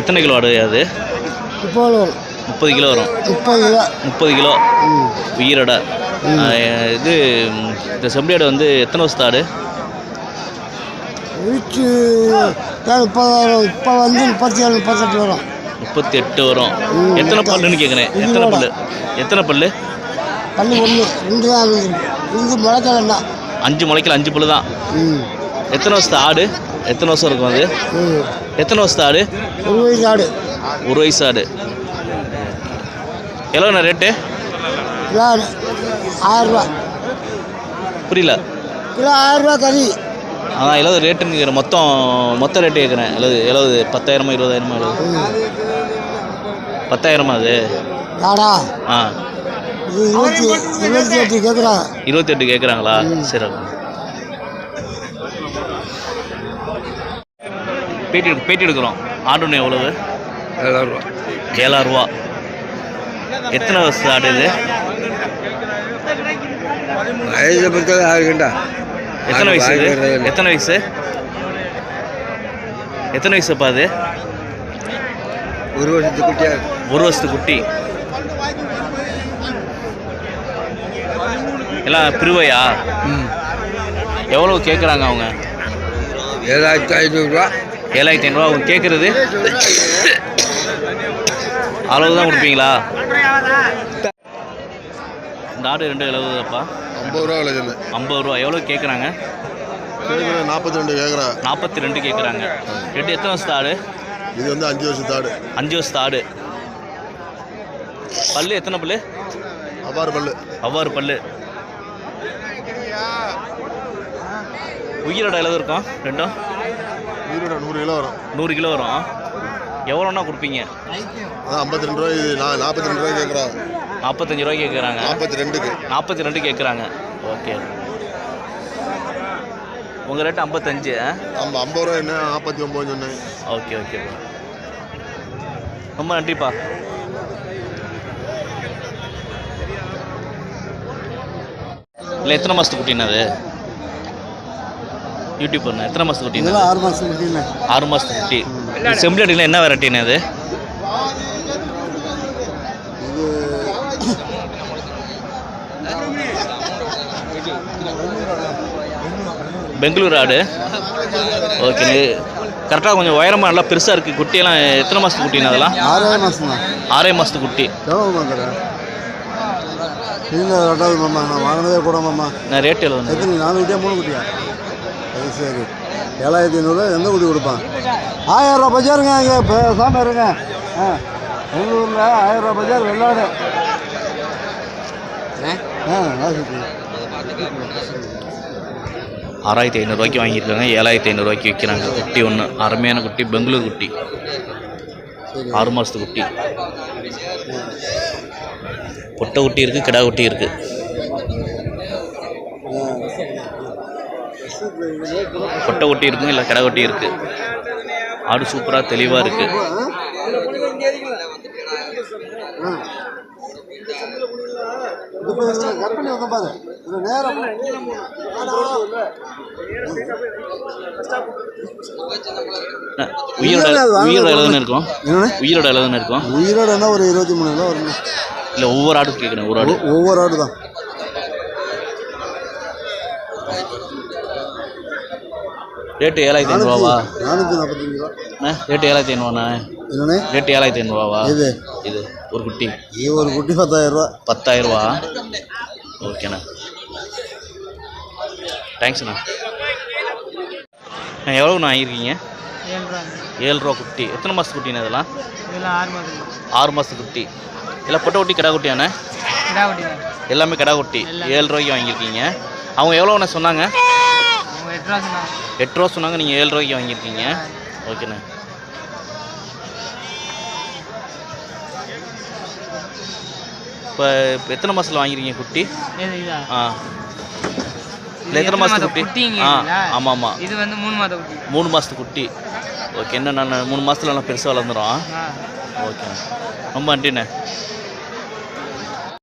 எத்தனை கிலோ ஆடு அது? இப்போ வரும். முப்பது கிலோ வரும். முப்பது கிலோ. முப்பது கிலோ. உயிரடை இது இந்த செம்பரி ஆடு வந்து எத்தனை வருஷத்து ஆடு? வீட்டு முப்பது வரும் இப்போ வந்து முப்பத்தி ஏழு முப்பத்தெட்டு வரும். முப்பத்தி எட்டு வரும். எத்தனை பல்லுன்னு கேட்குறேன் எத்தனை பல்லு? எத்தனை பல்லு? பள்ளி ஒன்று ரெண்டு தான் வேண்டாம் அஞ்சு முளைக்கல அஞ்சு பல்லு தான் எத்தனை வருஷத்து ஆடு? எத்தனை வருஷம் இருக்கும் அது? எத்தனை வருஷத்து ஆடு? ஒரு வயசு ஆடு. ஒரு வயசு ஆடு எவ்வளோண்ணா ரேட்டு ஆயிரரூபா புரியல. கிலோ ஆயிரரூபா கறி அதான் எழுபது ரேட்டுன்னு கேட்குறேன் மொத்தம் மொத்த ரேட்டு கேட்குறேன் எழுபது எழுபது பத்தாயிரமா இருபதாயிரமா எழுபது. பத்தாயிரமா அது? யாடா ஆ. இருபத்தி எட்டு கேட்குறாங்களா சரி பேட்டி எடு பேட்டி எடுக்கிறோம். ஆண்டு எவ்வளவு? ஏழாயிரரூவா ஏழாயிரரூவா எத்தனை வருஷம் ஆடு இது? வயசை பொறுத்தவரை ஆகுண்டா எத்தனை வயசு எத்தனை வயசு? எத்தனை வயசுப்பா அது? ஒரு வருஷத்துக்கு குட்டியா ஒரு வருஷத்து குட்டி. எல்லாம் பிரிவையா? எவ்வளோ கேட்குறாங்க அவங்க? ஏழாயிரத்தி ஐநூறுரூவா. ஏழாயிரத்தி ஐநூறுரூவா அவங்க கேட்குறது அளவு தான் கொடுப்பீங்களா? இந்த ஆடு ரெண்டு எழுபதுப்பா ஐம்பது ரூபா விலை சொன்னேன். ஐம்பது ரூபா. எவ்வளோ கேட்குறாங்க நாற்பத்தி ரெண்டு கேட்குறேன் நாற்பத்தி ரெண்டு கேட்குறாங்க ரெண்டு எத்தனை வருஷத்து ஆடு? இது வந்து அஞ்சு வருஷத்து ஆடு. அஞ்சு வருஷத்து ஆடு. பல்லு எத்தனை பல்லு? அவ்வாறு பல்லு. அவ்வாறு பல்லு. உயிரோட அளவு இருக்கும்? ரெண்டும்? உயிரோட நூறு கிலோ வரும். நூறு கிலோ வரும். எவ்வளோன்னா கொடுப்பீங்க? அதான் ஐம்பத்தி ரெண்டு ரூபாய் இது நான் நாற்பத்தி ரெண்டு ரூபாய் கேட்குறோம் நாற்பத்தஞ்சு ரூபாய்க்கு கேட்குறாங்க. நாற்பத்தி ரெண்டுக்கு நாற்பத்தி ரெண்டு கேட்குறாங்க. ஓகே. உங்கள் ரேட்டு ஐம்பத்தஞ்சு? நம்ம ஐம்பது ரூபா என்ன நாற்பத்தி ஒம்பது சொன்னேன். ஓகே ஓகே ரொம்ப நன்றிப்பா. இல்லை எத்தனை மாதத்துக்கு குட்டினா அது? யூடியூப் பண்ண? எத்தனை குட்டினா இதெல்லாம் ஆறு மாதம் முடியல ஆறு மாதத்துக்கு குட்டி செம்பிளடியில் என்ன வெரைட்டினா அது? பெங்களூர் ஆடு. ஓகே கரெக்டாக கொஞ்சம் உயரமாக நல்லா பெருசாக இருக்குது குட்டியெல்லாம் எத்தனை மாதத்துக்கு குட்டினா அதெல்லாம்? ஆறே மாதம் தான். ஆறே மாதத்துக்கு குட்டி. நீங்கள் ரெண்டாவது மாமா நான் வாங்கினதே கூட மாமா. நான் ரேட் எழுதுனேன் குட்டியா மூணு குட்டியா? சரி. ஏழாயிரத்தி ஐநூறுரூவா எந்த குட்டி கொடுப்பான்? ஆயிரம் ரூபா பஜாருங்க இங்கே பேசாமல் இருங்க. ஆ பெங்களூரில் ரூபா பஜார் வெள்ளாடு. ஆ? ஆறாயிரத்தி ஐநூறுரூவாய்க்கு வாங்கியிருக்காங்க ஏழாயிரத்தி ஐநூறுரூவாய்க்கு விற்கிறாங்க குட்டி ஒன்று அருமையான குட்டி பெங்களூர் குட்டி. ஆறு மாதத்து குட்டி. பொட்டை குட்டி இருக்குது கிடா குட்டி இருக்குது பொட்டை குட்டி இருக்குங்க இல்லை கிடா குட்டி இருக்குது ஆடு சூப்பராக தெளிவாக இருக்குது கற்பனை வந்த பாரு இது நேரம் உயிரோட உயிரோட எழுதுன்னு இருக்கும். உயிரோட எழுதுன்னு இருக்கும். உயிரோட என்ன ஒரு இருபத்தி மூணு கிலோ வருங்க. இல்லை ஒவ்வொரு ஆடும் கேட்குறேன் ஒரு ஆடு. ஒவ்வொரு ஆடு தான் ரேட்டு ஏழாயிரத்தி ஐநூறுரூவா நானூற்றி நாற்பத்தஞ்சு ரூபா ரேட்டு ஏழாயிரத்தி ஐநூறுவாண்ணே என்னண்ணே? ரேட்டு ஏழாயிரத்தி ஐநூறுரூவாவா இது இது ஒரு குட்டி. இது ஒரு குட்டி பத்தாயிரம் ரூபா. பத்தாயிரரூவா ஓகேண்ணா தேங்க்ஸ்ண்ணா நான் எவ்வளோண்ணா வாங்கியிருக்கீங்க? ஏழு ரூபா. குட்டி. எத்தனை மாதத்து குட்டிண்ணா இதெல்லாம்? இதெல்லாம் ஆறு மாதத்து குட்டி. இல்லை பொட்டை குட்டி கிடா குட்டியாண்ணே கிடா குட்டி எல்லாமே கிடா குட்டி. ஏழு ரூபாய்க்கு வாங்கியிருக்கீங்க. அவங்க எவ்வளோண்ணே சொன்னாங்க? எட்டு ரூபா சொன்னாங்க நீங்கள் ஏழு ரூபாய்க்கு வாங்கியிருக்கீங்க. ஓகேண்ணே. இப்போ எத்தனை மாதத்தில் வாங்கிருக்கீங்க குட்டி? ஆ. எத்தனை மாதத்து குட்டி? ஆ? ஆமாம் ஆமாம். இது வந்து மூணு மாத குட்டி. மூணு மாதத்து குட்டி. ஓகே என்ன நான் மூணு மாதத்துல நல்லா பெருசாக வளர்ந்துடும் ஓகேண்ணே. ரொம்ப நன்றிண்ணே.